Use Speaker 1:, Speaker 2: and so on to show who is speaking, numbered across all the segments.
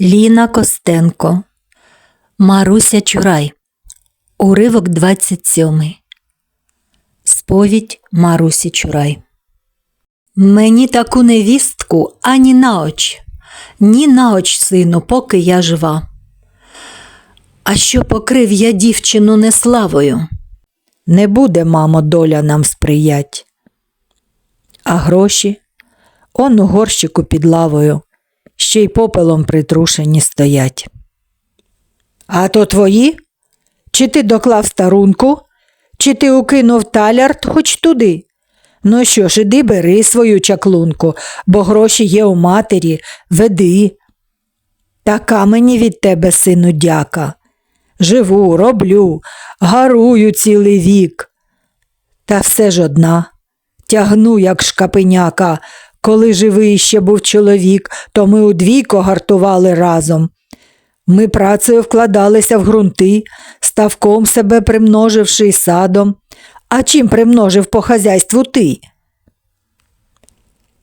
Speaker 1: Ліна Костенко, Маруся Чурай, уривок 27. Сповідь Марусі Чурай. Мені таку невістку ані на оч, ні на оч, сину, поки я жива. А що покрив я дівчину неславою? Не буде, мамо, доля нам сприять. А гроші он у горщику під лавою, ще й попелом притрушені стоять. А то твої? Чи ти доклав старунку, чи ти укинув талярд хоч туди? Ну що ж, іди бери свою чаклунку, бо гроші є у матері, веди. Така мені від тебе, сину, дяка. Живу, роблю, гарую цілий вік. Та все ж одна. Тягну, як шкапеняка. Коли живий ще був чоловік, то ми удвійко гартували разом. Ми працею вкладалися в ґрунти, ставком себе примноживши й садом. А чим примножив по хазяйству ти?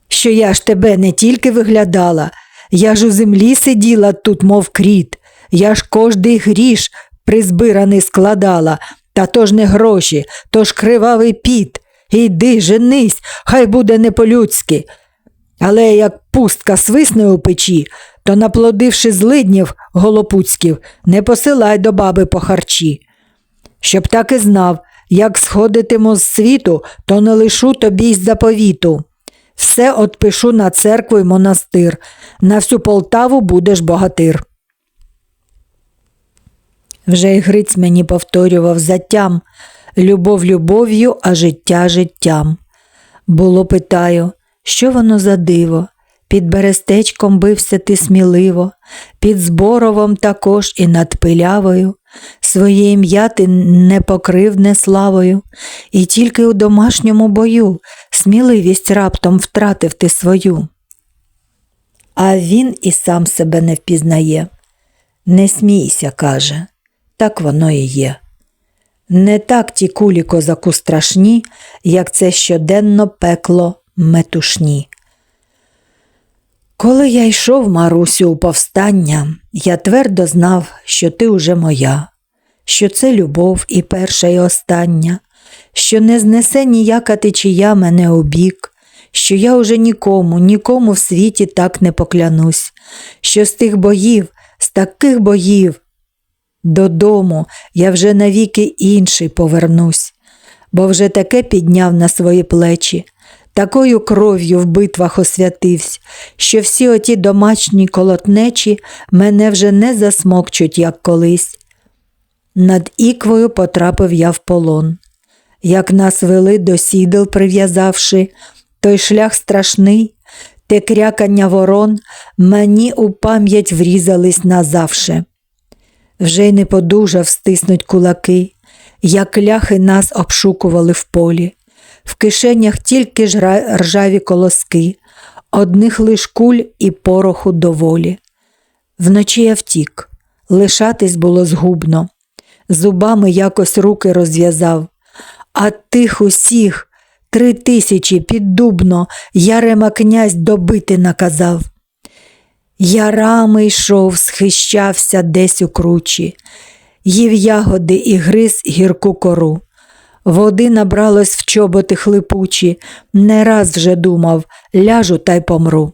Speaker 1: Що я ж тебе не тільки виглядала, я ж у землі сиділа тут, мов кріт, я ж кожний гріш призбираний складала, та то ж не гроші, то ж кривавий піт. Іди, женись, хай буде не по-людськи. Але як пустка свисне у печі, то, наплодивши злиднів голопуцьків, не посилай до баби по харчі. Щоб так і знав, як сходитиму з світу, то не лишу тобі й заповіту. Все отпишу на церкву й монастир, на всю Полтаву будеш богатир. Вже й Гриць мені повторював затям любов любов'ю, а життя життям. Було питаю, що воно за диво? Під берестечком бився ти сміливо, під зборовом також і над пилявою. Своє ім'я ти не покрив не славою, і тільки у домашньому бою сміливість раптом втратив ти свою. А він і сам себе не впізнає. Не смійся, каже, так воно і є. Не так ті кулі козаку страшні, як це щоденно пекло метушні. Коли я йшов, Марусю, у повстання, я твердо знав, що ти уже моя, що це любов і перша, і остання, що не знесе ніяка течія мене у бік, що я уже нікому, нікому в світі так не поклянусь, що з тих боїв, з таких боїв, додому я вже навіки інший повернусь, бо вже таке підняв на свої плечі. Такою кров'ю в битвах освятився, що всі оті домашні колотнечі мене вже не засмокчуть, як колись. Над іквою потрапив я в полон. Як нас вели до сідел, прив'язавши, той шлях страшний, те крякання ворон мені у пам'ять врізались назавше. Вже й не подужав стиснуть кулаки, як ляхи нас обшукували в полі в кишенях тільки ж ржаві колоски, одних лиш куль і пороху доволі. Вночі я втік, лишатись було згубно, зубами якось руки розв'язав, а тих усіх три тисячі піддубно Ярема князь добити наказав. Ярами йшов, схищався десь у кручі, їв ягоди і гриз гірку кору. Води набралось в чоботи хлипучі, не раз вже думав ляжу та й помру.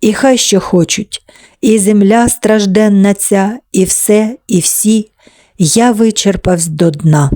Speaker 1: І хай що хочуть, і земля стражденна ця, і все, і всі, я вичерпавсь до дна.